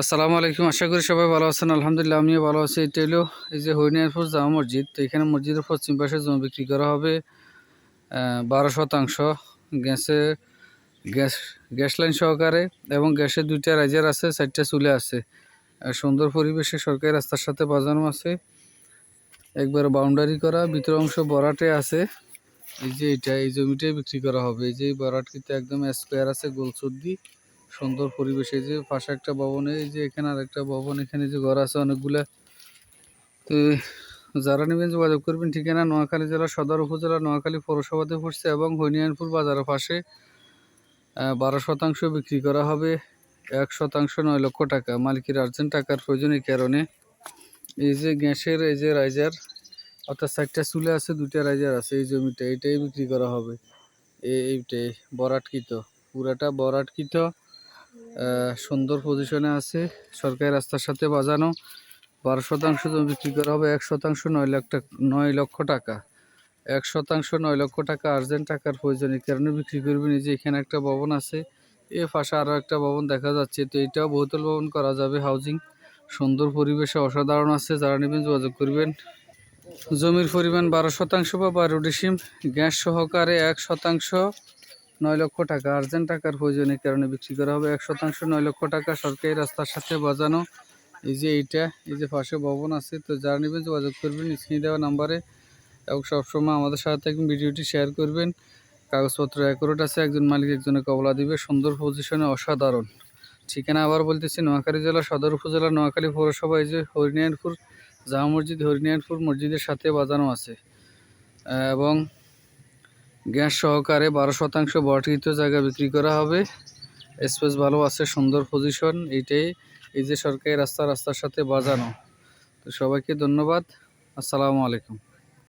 আসসালামু আলাইকুম, আশা করি সবাই ভালো আছেন। আলহামদুলিল্লাহ, আমিও ভালো আছি। এটা হলো এই যে হরিণারপুর জামা মসজিদ। তো এখানে মসজিদের পশ্চিম পাশে জমি বিক্রি করা হবে। বারো শতাংশ গ্যাসে গ্যাস গ্যাস লাইন সহকারে এবং গ্যাসের দুইটা রাইজার আছে, চারটা চুলে আছে। সুন্দর পরিবেশে সরকারি রাস্তার সাথে বাজানো আছে। একবার বাউন্ডারি করা, ভিতর অংশ বরাটে আছে। এই যে এটা, এই জমিটাই বিক্রি করা হবে। এই যে এই বরাট কিন্তু একদম স্কোয়ার আছে, গোল সর্দি সুন্দর পরিবেশ এই যে পাশে একটা ভবন, এই যে এখানে আর একটা ভবন, এখানে যে ঘর আছে অনেকগুলা। তো যারা নেবেন যোগাযোগ করবেন, ঠিকানা নোয়াখালী জেলা সদর উপজেলা, নোয়াখালী পৌরসভাতে পড়ছে এবং হরিয়ানপুর বাজারের পাশে বারো শতাংশ বিক্রি করা হবে। এক শতাংশ নয় লক্ষ টাকা, মালিকের আর্জেন্ট টাকার প্রয়োজন এই কারণে। এই যে গ্যাসের, এই যে রাইজার, অর্থাৎ চারটা চুলে আছে, দুইটা রাইজার আছে, এই জমিটা এটাই বিক্রি করা হবে। এই এইটাই, বরাটকৃত। পুরাটা বরাটকৃত। সুন্দর পজিশনে আছে। সরকারি রাস্তার সাথে বাজানো। বারো শতাংশ জমি বিক্রি করা হবে। এক শতাংশ নয় লাখ টাকা নয় লক্ষ টাকা। এক শতাংশ নয় লক্ষ টাকা আর্জেন্ট টাকার প্রয়োজন। এই কারণে বিক্রি করবেন যে এখানে একটা ভবন আছে। এ পাশে আরও একটা ভবন দেখা যাচ্ছে। তো এটাও বহুতল ভবন করা যাবে। হাউজিং সুন্দর পরিবেশে অসাধারণ আছে। যারা নেবেন যোগাযোগ করবেন। জমির পরিমাণ বারো শতাংশ বা বারো ডিসিম। গ্যাস সহকারে এক শতাংশ। নয় লক্ষ টাকা। আর্জেন্ট টাকার প্রয়োজনের কারণে বিক্রি করা হবে। এক শতাংশ নয় লক্ষ টাকা সরকারি রাস্তার সাথে বাজানো। এই যে এইটা, এই যে পাশে ভবন আছে, তো যারা নেবেন যোগাযোগ করবেন, স্ক্রিনে দেওয়া নাম্বারে। এবং সবসময় আমাদের সাথে থাকবেন, ভিডিওটি শেয়ার করবেন। কাগজপত্র অ্যাকুরেট আছে, একজন মালিক একজনে কবলা দিবে। সুন্দর পজিশনে অসাধারণ। ঠিকানা আবার বলতেছি, নোয়াখালী জেলা সদর উপজেলা নোয়াখালী পৌরসভা, এই যে হরিনায়নপুর জামা মসজিদ হরিনায়নপুর মসজিদের সাথে বাজানো আছে। এবং গ্যাস সহকারে বারো শতাংশ বর্ধিত জায়গা বিক্রি করা হবে। স্পেস ভালো আছে, সুন্দর পজিশন, এইটাই। এই যে সরকারি রাস্তা, রাস্তার সাথে বাজানো। তো সবাইকে ধন্যবাদ। আসসালামু আলাইকুম।